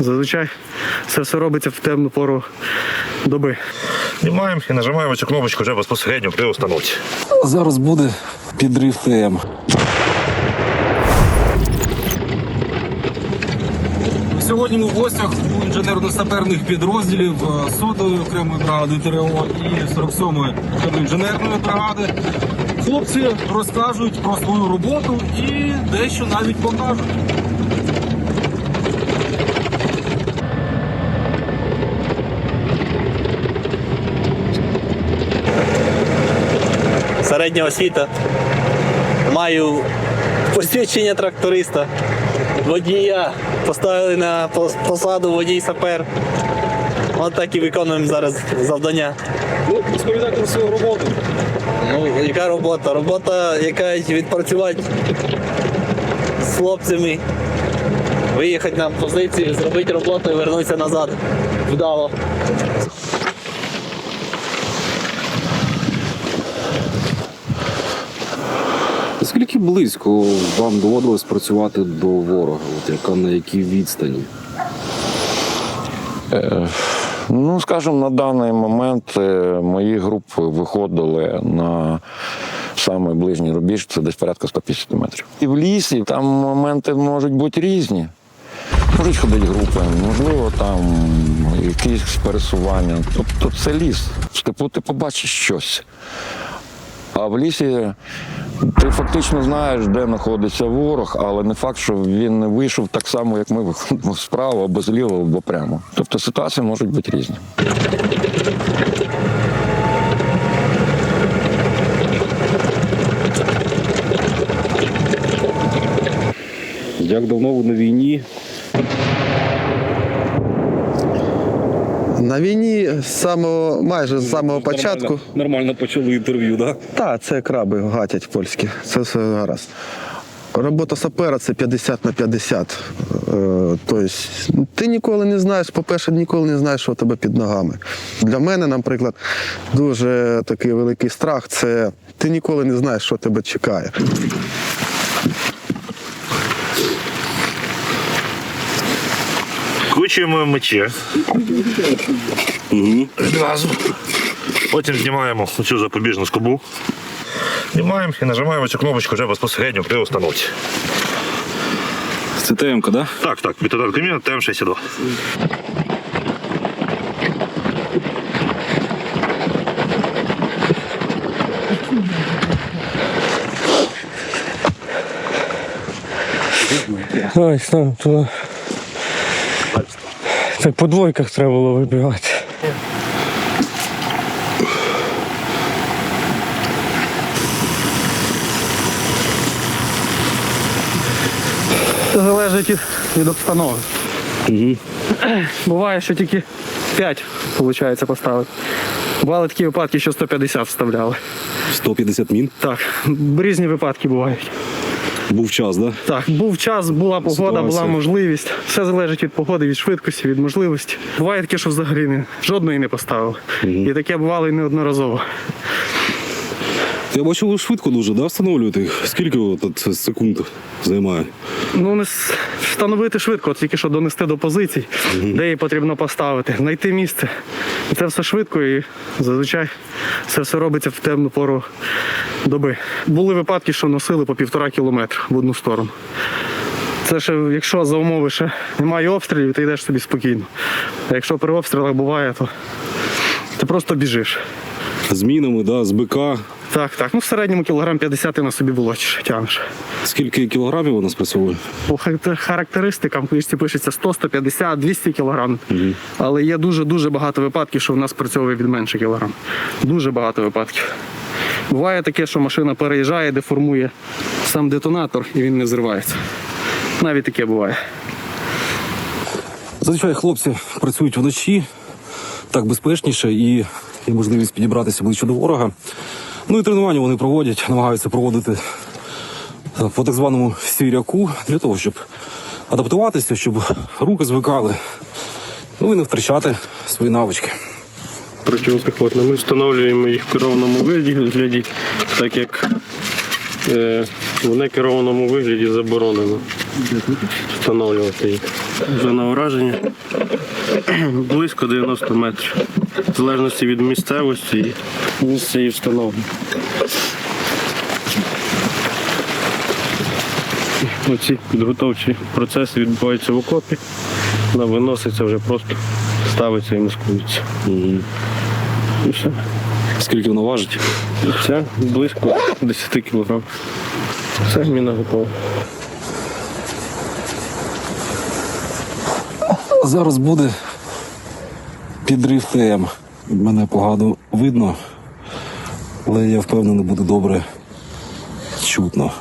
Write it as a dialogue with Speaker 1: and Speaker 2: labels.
Speaker 1: Зазвичай це все робиться в темну пору доби.
Speaker 2: Знімаємо і нажимаємо цю кнопочку вже безпосередньо при установці.
Speaker 3: Зараз буде підрив ТМ. Сьогодні ми в гостях у інженерно-саперних підрозділів е, сотої окремої бригади ТРО і 47-ї окремої інженерної бригади. Хлопці розкажуть про свою роботу і дещо навіть покажуть.
Speaker 4: Середня освіта. Маю посвідчення тракториста. Водія поставили на посаду водій сапер. От так і виконуємо зараз завдання.
Speaker 3: Ну, розповідайте про свою роботу.
Speaker 4: Ну, яка робота? Робота, яка відпрацювати з хлопцями, виїхати на позицію, зробити роботу і вернутися назад. Вдало.
Speaker 5: Наскільки близько вам доводилось працювати до ворога? От яка на якій відстані?
Speaker 6: Ну, скажімо, на даний момент е, мої групи виходили на самий ближній рубіж, це десь порядка 150 метрів. І в лісі там моменти можуть бути різні. Можуть ходити групи, можливо, там якісь пересування. Тобто це ліс. В степу ти побачиш щось. А в лісі ти фактично знаєш, де знаходиться ворог, але не факт, що він не вийшов так само, як ми виходимо справа або зліва, або прямо. Тобто ситуації можуть бути різні.
Speaker 5: Як давно ви на війні?
Speaker 7: На війні з самого майже з самого початку.
Speaker 5: Нормально, нормально почали інтерв'ю, так?
Speaker 7: Так, це краби гатять польські. Це все гаразд. Робота сапера це 50 на 50. Е, Тобто ти ніколи не знаєш, по-перше, ніколи не знаєш, що у тебе під ногами. Для мене, наприклад, дуже такий великий страх це ти ніколи не знаєш, що тебе чекає.
Speaker 2: Вкручуємо мечі. Відразу. Потім знімаємо цю запобіжну скобу. Знімаємо і нажимаємо цю кнопочку вже безпосередньо при установці.
Speaker 5: Це ТМ, да?
Speaker 2: Так, так, бітодар каміна ТМ-62.
Speaker 1: Ой, там Туди. Так по двойках треба було вибивати. Це залежить від, від обстановки. Буває, що тільки 5 виходить поставити. Бували такі випадки, що 150 вставляли.
Speaker 5: 150 мін.
Speaker 1: Так, різні випадки бувають.
Speaker 5: Був час, да?
Speaker 1: Так, був час, була погода,
Speaker 5: Ситуація.
Speaker 1: була можливість. Все залежить від погоди, від швидкості, від можливості. Буває таке, що взагалі не, жодної не поставили. І таке бувало і неодноразово.
Speaker 5: Я бачу, ви швидко дуже, да, встановлюєте їх? Скільки от, це секунд займає?
Speaker 1: Ну, не встановити швидко, от тільки що донести до позицій, де її потрібно поставити, знайти місце. І це все швидко і зазвичай це все робиться в темну пору доби. Були випадки, що носили по півтора кілометра в одну сторону. Це ще, якщо за умови ще немає обстрілів, ти йдеш собі спокійно. А якщо при обстрілах буває, то ти просто біжиш.
Speaker 5: З мінами, да, з БК.
Speaker 1: Так, так. Ну в середньому кілограм 50 ти на собі волочиш, тягнеш.
Speaker 5: Скільки кілограмів вона спрацьовує?
Speaker 1: По характеристикам книжці пишеться 100, 150, 200 кілограм. Але є дуже-дуже багато випадків, що в нас працьовує від менше кілограм. Дуже багато випадків. Буває таке, що машина переїжджає, деформує сам детонатор і він не взривається. Навіть таке буває.
Speaker 3: Зазвичай хлопці працюють вночі, так безпечніше і є можливість підібратися ближче до ворога. Ну і тренування вони проводять, намагаються проводити е, по так званому сіряку для того, щоб адаптуватися, щоб руки звикали, ну і не втрачати свої навички.
Speaker 8: протипіхотна. Ми встановлюємо їх в керованому вигляді, так як е, в некерованому вигляді заборонено встановлювати їх. Вже на ураження. Близько 90 метрів. В залежності від місцевості і місця її встановлення. Оці підготовчі процеси відбуваються в окопі. Вона виноситься вже просто ставиться і маскується. І все.
Speaker 5: Скільки вона важить?
Speaker 8: Це близько 10 кг. Все, міна готова.
Speaker 3: Зараз буде підрив ТМ. Мене погано видно, але я впевнений, буде добре чутно.